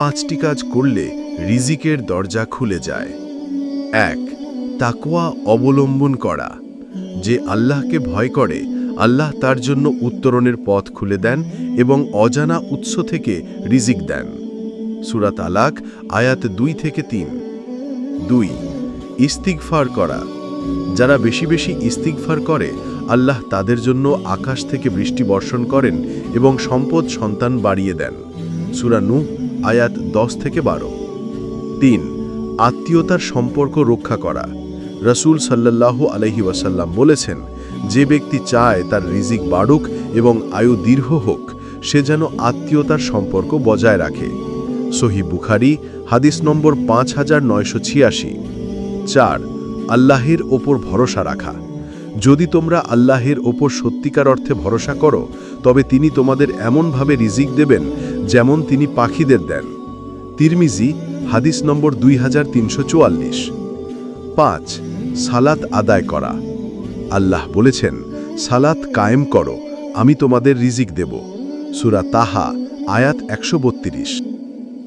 পাঁচটি কাজ করলে রিজিকের দরজা খুলে যায়। এক, তাকওয়া অবলম্বন করা। যে আল্লাহকে ভয় করে, আল্লাহ তার জন্য উত্তরণের পথ খুলে দেন এবং অজানা উৎস থেকে রিজিক দেন। সুরাত আলাক আয়াত দুই থেকে তিন। দুই, ইস্তিগফার করা। যারা বেশি বেশি ইস্তিগফার করে, আল্লাহ তাদের জন্য আকাশ থেকে বৃষ্টি বর্ষণ করেন এবং সম্পদ সন্তান বাড়িয়ে দেন। সুরা নূহ আয়াত দশ থেকে বারো। তিন, আত্মীয়তার সম্পর্ক রক্ষা করা। রসুল সাল্লাল্লাহু আলহি ওয়াসাল্লাম বলেছেন, যে ব্যক্তি চায় তার রিজিক বাড়ুক এবং আয়ু দীর্ঘ হোক, সে যেন আত্মীয়তার সম্পর্ক বজায় রাখে। সহি বুখারি, হাদিস নম্বর পাঁচ হাজার নয়শো ছিয়াশি। চার, আল্লাহের ওপর ভরসা রাখা। যদি তোমরা আল্লাহের ওপর সত্যিকার অর্থে ভরসা করো, তবে তিনি তোমাদের এমনভাবে রিজিক দেবেন যেমন তিনি পাখিদের দেন। তিরমিজি, হাদিস নম্বর দুই হাজার তিনশো চুয়াল্লিশ। পাঁচ, সালাত আদায় করা। আল্লাহ বলেছেন, সালাত কায়েম করো, আমি তোমাদের রিজিক দেব। সুরা তাহা, আয়াত একশো বত্রিশ।